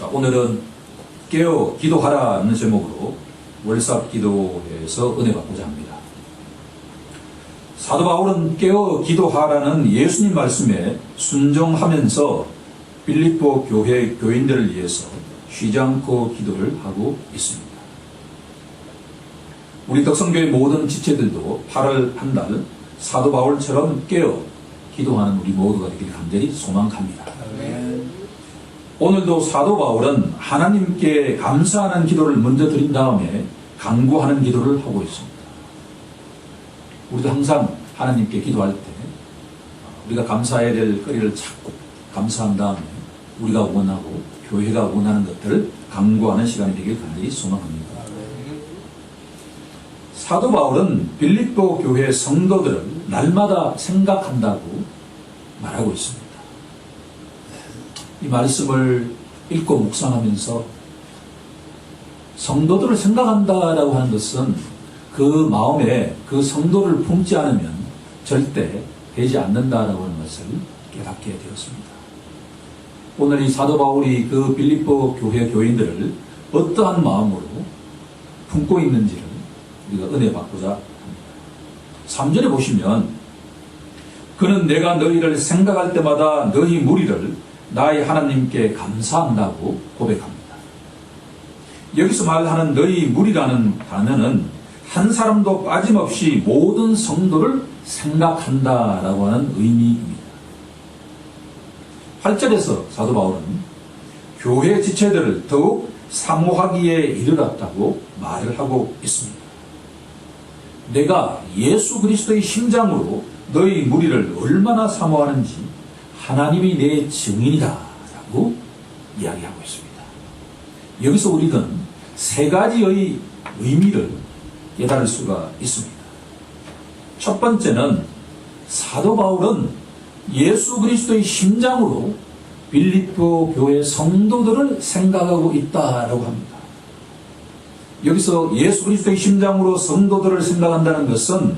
자, 오늘은 깨어 기도하라는 제목으로 월삽 기도에서 은혜 받고자 합니다. 사도 바울은 깨어 기도하라는 예수님 말씀에 순종하면서 빌립보 교회 교인들을 위해서 쉬지 않고 기도를 하고 있습니다. 우리 덕성교회 모든 지체들도 8월 한 달 사도 바울처럼 깨어 기도하는 우리 모두가 되길 간절히 소망합니다. 오늘도 사도 바울은 하나님께 감사하는 기도를 먼저 드린 다음에 강구하는 기도를 하고 있습니다. 우리도 항상 하나님께 기도할 때 우리가 감사해야 될 거리를 찾고 감사한 다음에 우리가 원하고 교회가 원하는 것들을 강구하는 시간이 되길 간절히 소망합니다. 사도 바울은 빌립보 교회 성도들을 날마다 생각한다고 말하고 있습니다. 이 말씀을 읽고 묵상하면서 성도들을 생각한다라고 하는 것은 그 마음에 그 성도를 품지 않으면 절대 되지 않는다라고 하는 것을 깨닫게 되었습니다. 오늘 이 사도 바울이 그 빌립보 교회 교인들을 어떠한 마음으로 품고 있는지를 우리가 은혜 받고자 합니다. 3절에 보시면 그는 내가 너희를 생각할 때마다 너희 무리를 나의 하나님께 감사한다고 고백합니다. 여기서 말하는 너희 무리라는 단어는 한 사람도 빠짐없이 모든 성도를 생각한다라고 하는 의미입니다. 8절에서 사도 바울은 교회 지체들을 더욱 사모하기에 이르렀다고 말을 하고 있습니다. 내가 예수 그리스도의 심장으로 너희 무리를 얼마나 사모하는지 하나님이 내 증인이다 라고 이야기하고 있습니다. 여기서 우리는 세 가지의 의미를 깨달을 수가 있습니다. 첫 번째는 사도 바울은 예수 그리스도의 심장으로 빌립보 교회 성도들을 생각하고 있다라고 합니다. 여기서 예수 그리스도의 심장으로 성도들을 생각한다는 것은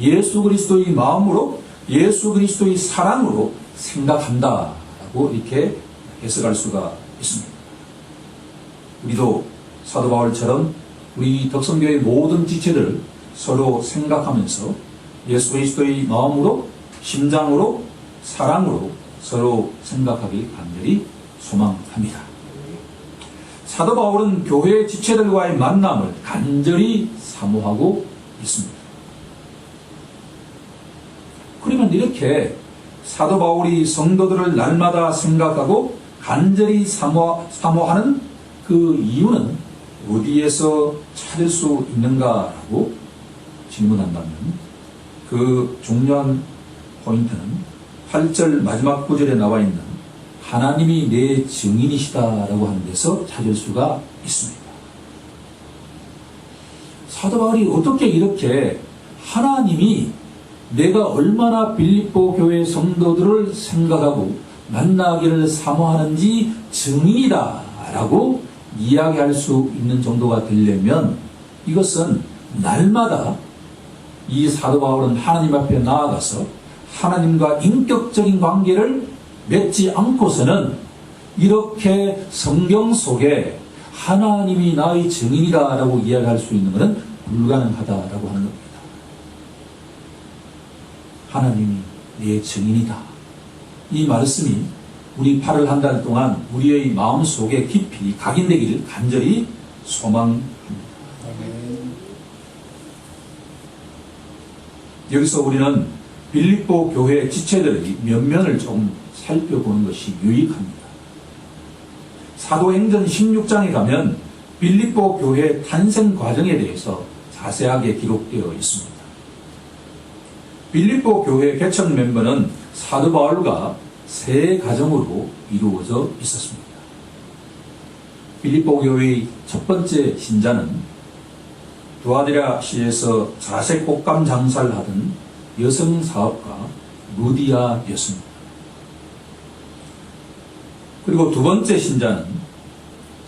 예수 그리스도의 마음으로 예수 그리스도의 사랑으로 생각한다 라고 이렇게 해석할 수가 있습니다. 우리도 사도 바울처럼 우리 덕성교회 모든 지체들 서로 생각하면서 예수 그리스도의 마음으로 심장으로 사랑으로 서로 생각하기 간절히 소망합니다. 사도 바울은 교회 지체들과의 만남을 간절히 사모하고 있습니다. 그러면 이렇게 사도 바울이 성도들을 날마다 생각하고 간절히 사모, 사모하는 그 이유는 어디에서 찾을 수 있는가라고 질문한다면 그 중요한 포인트는 8절 마지막 구절에 나와 있는 하나님이 내 증인이시다라고 하는 데서 찾을 수가 있습니다. 사도 바울이 어떻게 이렇게 하나님이 내가 얼마나 빌립보 교회 성도들을 생각하고 만나기를 사모하는지 증인이다 라고 이야기할 수 있는 정도가 되려면 이것은 날마다 이 사도 바울은 하나님 앞에 나아가서 하나님과 인격적인 관계를 맺지 않고서는 이렇게 성경 속에 하나님이 나의 증인이다라고 이야기할 수 있는 것은 불가능하다라고 하는 겁니다. 하나님이 내 증인이다. 이 말씀이 우리 8월 한 달 동안 우리의 마음 속에 깊이 각인되기를 간절히 소망합니다. 여기서 우리는 빌립보 교회 지체들의 면면을 좀 살펴보는 것이 유익합니다. 사도행전 16장에 가면 빌립보 교회 탄생 과정에 대해서 자세하게 기록되어 있습니다. 빌립보 교회 개척 멤버는 사도 바울과 세 가정으로 이루어져 있었습니다. 빌립보 교회의 첫 번째 신자는 두아디라 시에서 자색 꽃감 장사를 하던 여성 사업가 루디아였습니다. 그리고 두 번째 신자는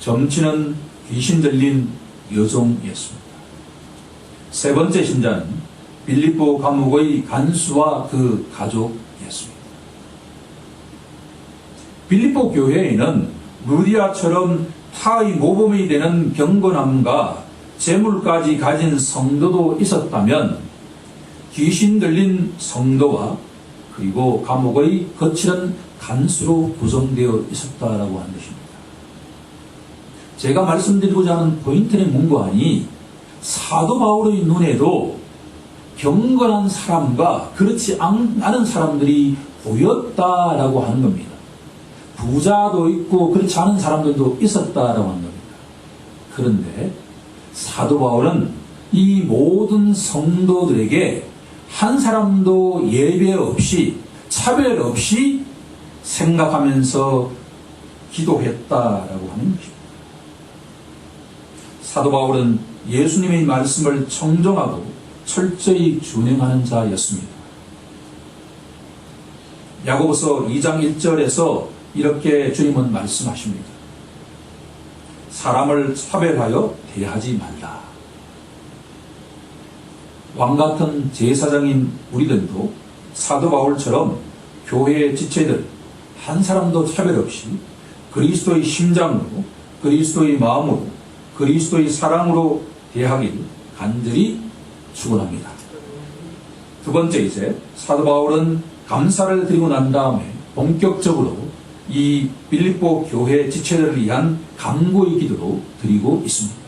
점치는 귀신 들린 여종이었습니다. 세 번째 신자는 빌립보 감옥의 간수와 그 가족이었습니다. 빌립보 교회에는 루디아처럼 타의 모범이 되는 경건함과 재물까지 가진 성도도 있었다면 귀신 들린 성도와 그리고 감옥의 거칠은 간수로 구성되어 있었다라고 하는 것입니다. 제가 말씀드리고자 하는 포인트는 뭔가 하니 사도 바울의 눈에도 경건한 사람과 그렇지 않- 않은 사람들이 보였다라고 하는 겁니다. 부자도 있고 그렇지 않은 사람들도 있었다라고 하는 겁니다. 그런데 사도 바울은 이 모든 성도들에게 한 사람도 예배 없이 차별 없이 생각하면서 기도했다라고 하는 것입니다. 사도 바울은 예수님의 말씀을 청정하고 철저히 준행하는 자였습니다. 야고보서 2장 1절에서 이렇게 주님은 말씀하십니다. 사람을 차별하여 대하지 말라. 왕 같은 제사장인 우리들도 사도 바울처럼 교회의 지체들 한 사람도 차별 없이 그리스도의 심장으로 그리스도의 마음으로 그리스도의 사랑으로 대하길 간절히 축원합니다. 두 번째 이제 사도 바울은 감사를 드리고 난 다음에 본격적으로 이 빌립보 교회 지체들을 위한 강구의 기도로 드리고 있습니다.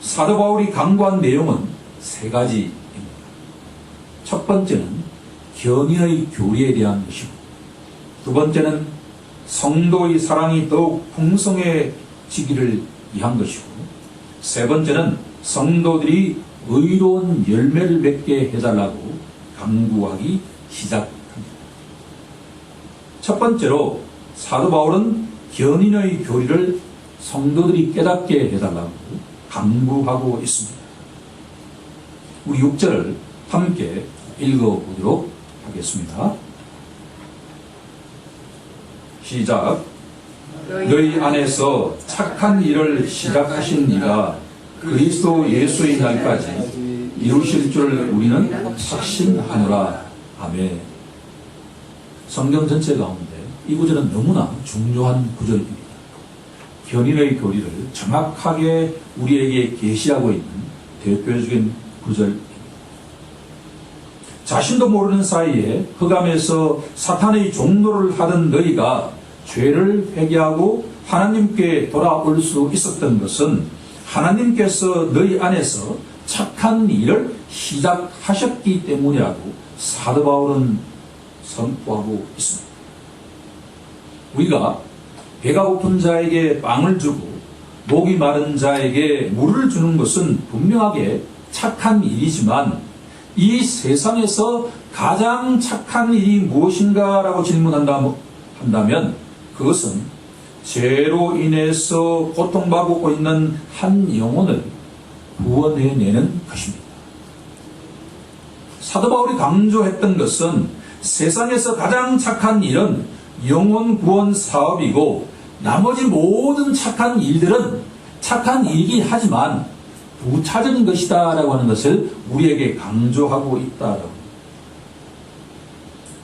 사도 바울이 강구한 내용은 세 가지입니다. 첫 번째는 견인의 교리에 대한 것이고, 두 번째는 성도의 사랑이 더욱 풍성해지기를 위한 것이고, 세 번째는 성도들이 의로운 열매를 맺게 해달라고 강구하기 시작합니다. 첫 번째로 사도 바울은 견인의 교리를 성도들이 깨닫게 해달라고 강구하고 있습니다. 우리 6절을 함께 읽어보도록 하겠습니다. 시작. 너희 안에서 착한 일을 시작하신 이가 그리스도 예수의 날까지 이루실 줄 우리는 확신하노라. 아멘. 성경 전체 가운데 이 구절은 너무나 중요한 구절입니다. 견인의 교리를 정확하게 우리에게 계시하고 있는 대표적인 구절입니다. 자신도 모르는 사이에 흑암에서 사탄의 종로를 하던 너희가 죄를 회개하고 하나님께 돌아올 수 있었던 것은 하나님께서 너희 안에서 착한 일을 시작하셨기 때문이라고 사도 바울은 선포하고 있습니다. 우리가 배가 고픈 자에게 빵을 주고 목이 마른 자에게 물을 주는 것은 분명하게 착한 일이지만 이 세상에서 가장 착한 일이 무엇인가라고 질문한다면 그것은 죄로 인해서 고통받고 있는 한 영혼을 구원해내는 것입니다. 사도 바울이 강조했던 것은 세상에서 가장 착한 일은 영혼 구원 사업이고 나머지 모든 착한 일들은 착한 일이긴 하지만 부차적인 것이다 라고 하는 것을 우리에게 강조하고 있다라고.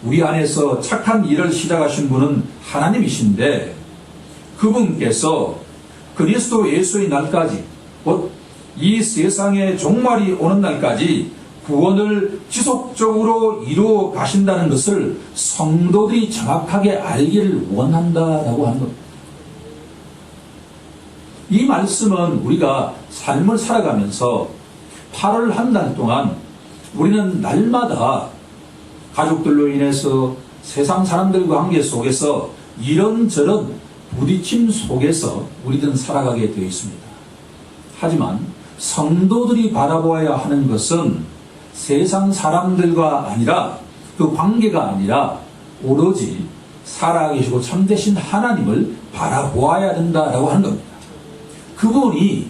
우리 안에서 착한 일을 시작하신 분은 하나님이신데 그분께서 그리스도 예수의 날까지 곧 이 세상의 종말이 오는 날까지 구원을 지속적으로 이루어 가신다는 것을 성도들이 정확하게 알기를 원한다라고 하는 겁니다. 이 말씀은 우리가 삶을 살아가면서 8월 한 달 동안 우리는 날마다 가족들로 인해서 세상 사람들과 관계 속에서 이런저런 부딪힘 속에서 우리들은 살아가게 되어 있습니다. 하지만 성도들이 바라보아야 하는 것은 세상 사람들과 아니라 그 관계가 아니라 오로지 살아계시고 참되신 하나님을 바라보아야 된다라고 하는 겁니다. 그분이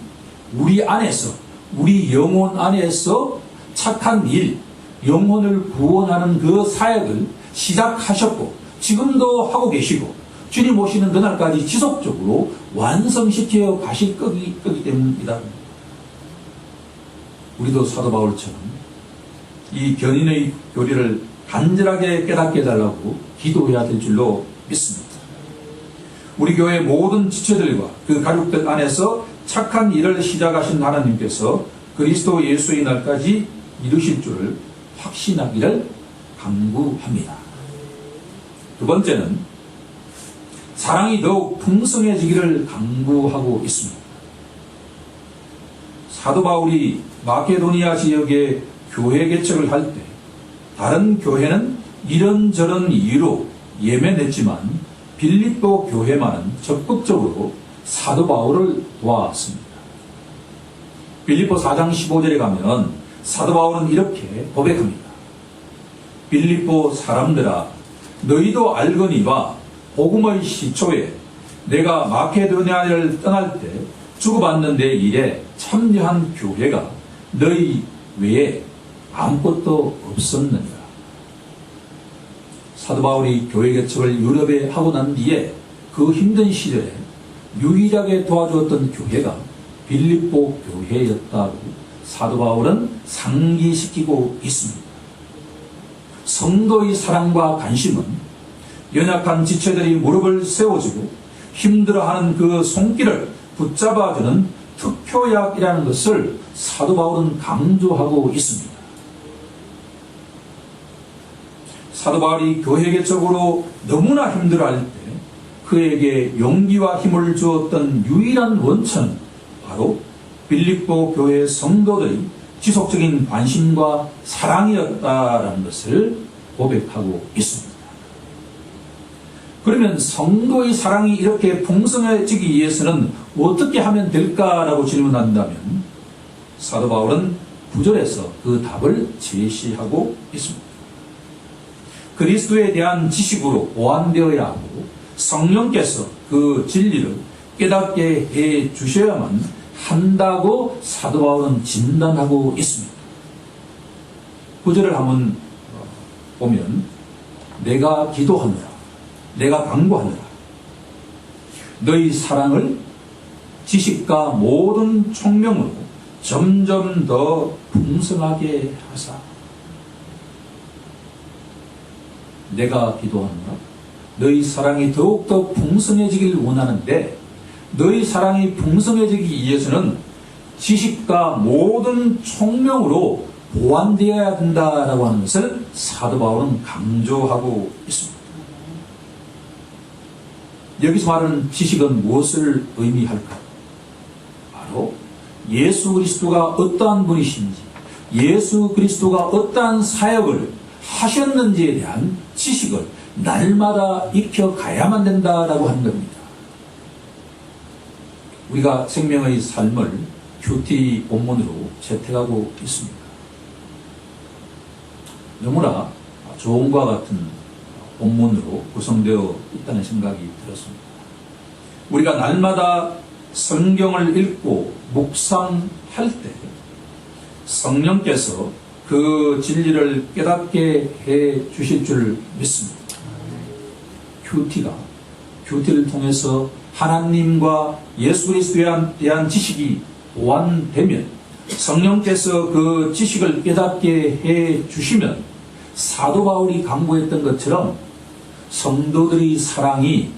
우리 안에서, 우리 영혼 안에서 착한 일, 영혼을 구원하는 그 사역을 시작하셨고, 지금도 하고 계시고, 주님 오시는 그날까지 지속적으로 완성시켜 가실 거기, 거기 때문이다. 우리도 사도 바울처럼 이 견인의 교리를 간절하게 깨닫게 해달라고 기도해야 될 줄로 믿습니다. 우리 교회 모든 지체들과 그 가족들 안에서 착한 일을 시작하신 하나님께서 그리스도 예수의 날까지 이루실 줄을 확신하기를 강구합니다. 두 번째는 사랑이 더욱 풍성해지기를 강구하고 있습니다. 사도 바울이 마케도니아 지역에 교회 개척을 할 때 다른 교회는 이런저런 이유로 예매냈지만 빌립보 교회만은 적극적으로 사도 바울을 도왔습니다. 빌립보 4장 15절에 가면 사도 바울은 이렇게 고백합니다. 빌립보 사람들아 너희도 알거니와 복음의 시초에 내가 마케도니아를 떠날 때 주고받는 내 일에 참여한 교회가 너희 외에 아무것도 없었느니라. 사도 바울이 교회 개척을 유럽에 하고 난 뒤에 그 힘든 시절에 유일하게 도와주었던 교회가 빌립보 교회였다고 사도 바울은 상기시키고 있습니다. 성도의 사랑과 관심은 연약한 지체들이 무릎을 세워주고 힘들어하는 그 손길을 붙잡아주는 특효약이라는 것을 사도 바울은 강조하고 있습니다. 사도 바울이 교회 개척으로 너무나 힘들어할 때 그에게 용기와 힘을 주었던 유일한 원천은 바로 빌립보 교회 성도들의 지속적인 관심과 사랑이었다라는 것을 고백하고 있습니다. 그러면 성도의 사랑이 이렇게 풍성해지기 위해서는 어떻게 하면 될까라고 질문한다면 사도 바울은 구절에서 그 답을 제시하고 있습니다. 그리스도에 대한 지식으로 보완되어야 하고 성령께서 그 진리를 깨닫게 해 주셔야만 한다고 사도 바울은 진단하고 있습니다. 구절을 한번 보면 내가 기도하노라 내가 강구하노라. 너희 사랑을 지식과 모든 총명으로 점점 더 풍성하게 하사. 내가 기도하노라. 너희 사랑이 더욱더 풍성해지길 원하는데 너희 사랑이 풍성해지기 위해서는 지식과 모든 총명으로 보완되어야 된다라고 하는 것을 사도 바울은 강조하고 있습니다. 여기서 말하는 지식은 무엇을 의미할까? 바로 예수 그리스도가 어떠한 분이신지, 예수 그리스도가 어떠한 사역을 하셨는지에 대한 지식을 날마다 익혀가야만 된다라고 하는 겁니다. 우리가 생명의 삶을 큐티 본문으로 채택하고 있습니다. 너무나 좋은 과 같은 본문으로 구성되어 있다는 생각이 들었습니다. 우리가 날마다 성경을 읽고 묵상할 때 성령께서 그 진리를 깨닫게 해 주실 줄 믿습니다. 큐티가 큐티를 통해서 하나님과 예수 그리스도에 대한 지식이 보완되면 성령께서 그 지식을 깨닫게 해 주시면 사도 바울이 강구했던 것처럼 성도들의 사랑이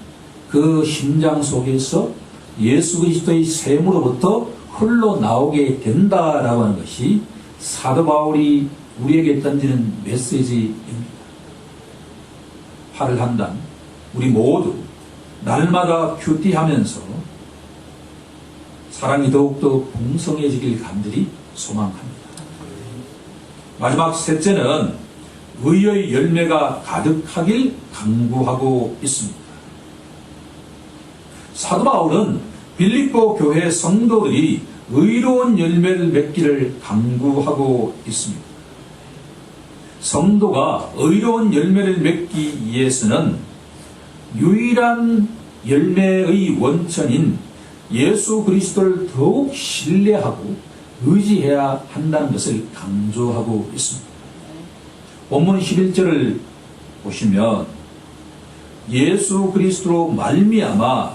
그 심장 속에서 예수 그리스도의 샘으로부터 흘러나오게 된다라고 하는 것이 사도 바울이 우리에게 던지는 메시지입니다. 팔을 한단 우리 모두 날마다 큐티하면서 사랑이 더욱더 풍성해지길 간절히 소망합니다. 마지막 셋째는 의의 열매가 가득하길 강구하고 있습니다. 사도 바울은 빌립보 교회 성도들이 의로운 열매를 맺기를 강구하고 있습니다. 성도가 의로운 열매를 맺기 위해서는 유일한 열매의 원천인 예수 그리스도를 더욱 신뢰하고 의지해야 한다는 것을 강조하고 있습니다. 본문 11절을 보시면 예수 그리스도로 말미암아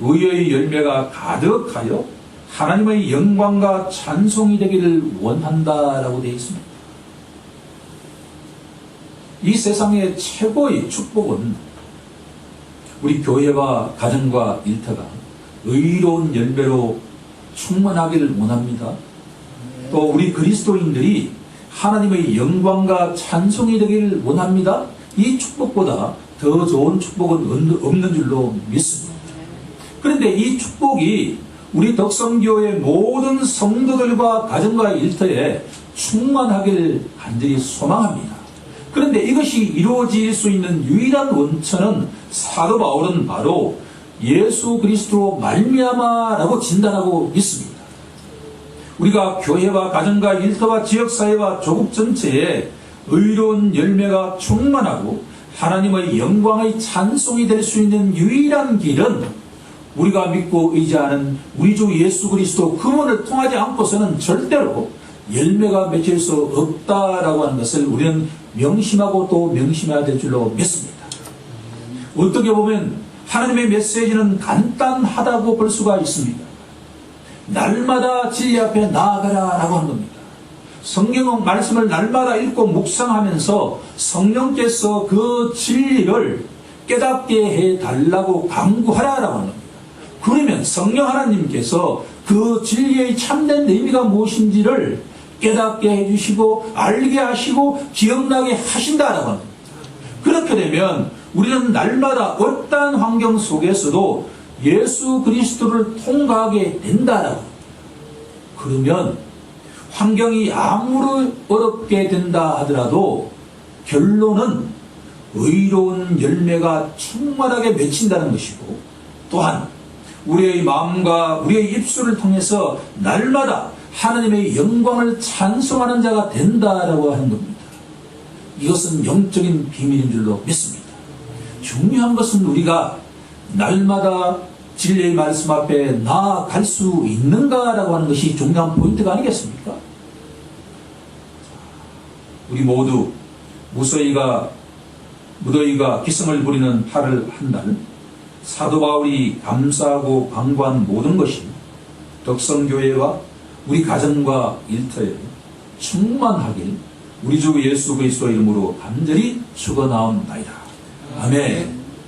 의의 열매가 가득하여 하나님의 영광과 찬송이 되기를 원한다라고 되어 있습니다. 이 세상의 최고의 축복은 우리 교회와 가정과 일터가 의로운 열매로 충만하기를 원합니다. 또 우리 그리스도인들이 하나님의 영광과 찬송이 되기를 원합니다. 이 축복보다 더 좋은 축복은 없는 줄로 믿습니다. 그런데 이 축복이 우리 덕성교회 모든 성도들과 가정과 일터에 충만하길 간절히 소망합니다. 그런데 이것이 이루어질 수 있는 유일한 원천은 사도 바울은 바로 예수 그리스도로 말미암아라고 진단하고 있습니다. 우리가 교회와 가정과 일터와 지역사회와 조국 전체에 의로운 열매가 충만하고 하나님의 영광의 찬송이 될 수 있는 유일한 길은 우리가 믿고 의지하는 우리 주 예수 그리스도 그분을 통하지 않고서는 절대로 열매가 맺힐 수 없다라고 하는 것을 우리는 명심하고 또 명심해야 될 줄로 믿습니다. 어떻게 보면 하나님의 메시지는 간단하다고 볼 수가 있습니다. 날마다 진리 앞에 나아가라 라고 하는 겁니다. 성경 말씀을 날마다 읽고 묵상하면서 성령께서 그 진리를 깨닫게 해 달라고 강구하라라고 하는 겁니다. 그러면 성령 하나님께서 그 진리의 참된 의미가 무엇인지를 깨닫게 해주시고 알게 하시고 기억나게 하신다라고 합니다. 그렇게 되면 우리는 날마다 어떠한 환경 속에서도 예수 그리스도를 통과하게 된다라고. 그러면 환경이 아무리 어렵게 된다 하더라도 결론은 의로운 열매가 충만하게 맺힌다는 것이고 또한 우리의 마음과 우리의 입술을 통해서 날마다 하나님의 영광을 찬송하는 자가 된다라고 하는 겁니다. 이것은 영적인 비밀인 줄로 믿습니다. 중요한 것은 우리가 날마다 진리의 말씀 앞에 나아갈 수 있는가라고 하는 것이 중요한 포인트가 아니겠습니까? 우리 모두 무서이가 무더위가 기승을 부리는 8월 한 달 사도 바울이 감사하고 강구한 모든 것이 덕성교회와 우리 가정과 일터에 충만하길 우리 주 예수 그리스도 이름으로 간절히 축원하옵나이다. 아멘.